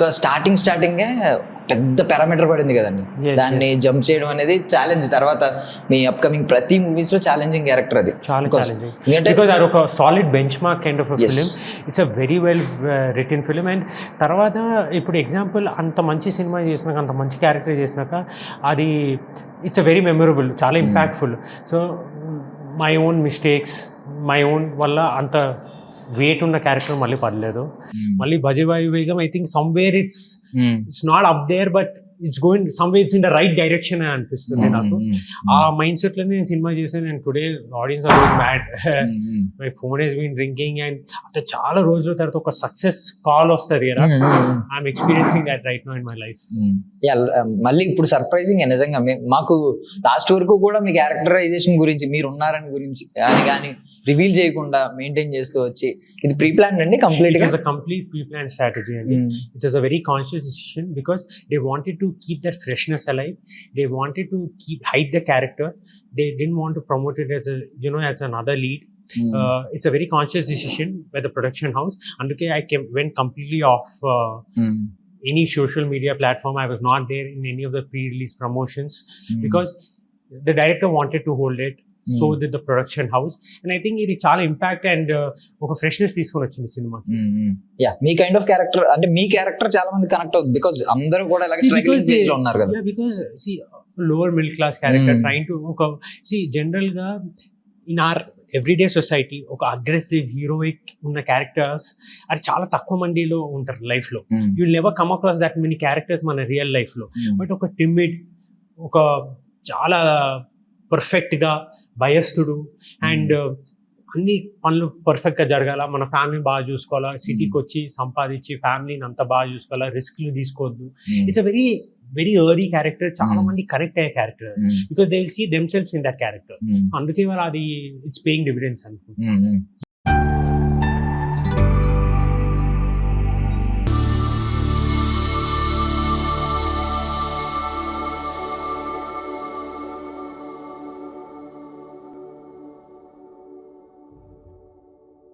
ఒక స్టార్టింగ్ స్టార్టింగే పెద్ద పారామీటర్ పడింది కదండి. దాన్ని జంప్ చేయడం అనేది ఛాలెంజ్ తర్వాత మీ అప్కమింగ్ ప్రతి మూవీస్లో ఛాలెంజింగ్ క్యారెక్టర్ అది. ఎందుకంటే ఒక solid benchmark kind of. Film it's a very well written film and తర్వాత ఇప్పుడు ఎగ్జాంపుల్ అంత మంచి సినిమా చేసినాక అంత మంచి క్యారెక్టర్ చేసినాక అది ఇట్స్ అ వెరీ మెమొరబుల్ చాలా. Impactful so my own mistakes my own వల్ల అంత వెయిట్ ఉన్న క్యారెక్టర్ మళ్ళీ పడలేదు Hmm. మళ్ళీ బజీబాయి వేగం I think somewhere it's. It's not up there but it's going somewhere it's in the right direction అని అనిపిస్తుంది నాకు. Hmm. ఆ మైండ్ సెట్లోనే నేను సినిమా చేశాను. And today audience are going Hmm. My phone has been ringing and అంటే చాలా రోజుల తర్వాత ఒక సక్సెస్ కాల్ వస్తుంది కదా. I'm experiencing that right now in my life Yeah, మళ్ళీ ఇప్పుడు సర్ప్రైజింగ్ నిజంగా. మాకు లాస్ట్ వరకు కూడా మీ క్యారెక్టరైజేషన్ గురించి మీరు ఉన్నారని గురించి కానీ కానీ రివీల్ చేయకుండా మెయింటైన్ చేస్తూ వచ్చి ఇది ప్రీ ప్లాన్ అండి complete complete pre plan strategy అండి. It was a very conscious decision because they wanted to to keep that freshness alive. They wanted to keep hide the character. They didn't want to promote it as a you know as another lead. Mm. Uh, it's a very conscious decision by the production house. okay I came, went completely off. Uh, mm. Any social media platform, I was not there in any of the pre-release promotions mm. because the director wanted to hold it So Hmm. did the production house. And I think ఇది చాలా impact and ఒక freshness తీసుకొని వచ్చింది cinema yeah మీ kind of character అంటే మీ character చాలా మంది కనెక్ట్ అవుతుంది బికాస్ అందరూ కూడా స్ట్రగ్లింగ్ because ఫేజ్లో ఉన్నారు కదా because see lower middle class character Hmm. Trying to ఒక సి జనరల్గా ఇన్ ఆర్ ఎవ్రీడే సొసైటీ ఒక అగ్రెసివ్ హీరోయిక్ ఉన్న క్యారెక్టర్స్ అది చాలా తక్కువ మందిలో ఉంటారు లైఫ్లో Hmm. You never come across that many characters మన రియల్ లైఫ్లో Hmm. బట్ ఒక టిమిడ్ ఒక చాలా పర్ఫెక్ట్గా భయస్థుడు. అండ్ అన్ని పనులు పర్ఫెక్ట్గా జరగాల. మన ఫ్యామిలీని బాగా చూసుకోవాలా. సిటీకి వచ్చి సంపాదించి ఫ్యామిలీని అంత బాగా చూసుకోవాలా. రిస్క్లు తీసుకోవద్దు. Hmm. It's a very very early character చాలా Hmm. మంది కనెక్ట్ అయ్యే character Hmm. Because they will see themselves in that character Hmm. అందుకే వాళ్ళు అది ఇట్స్ పేయింగ్ డివిడెన్స్ అనుకుంటున్నాను Hmm.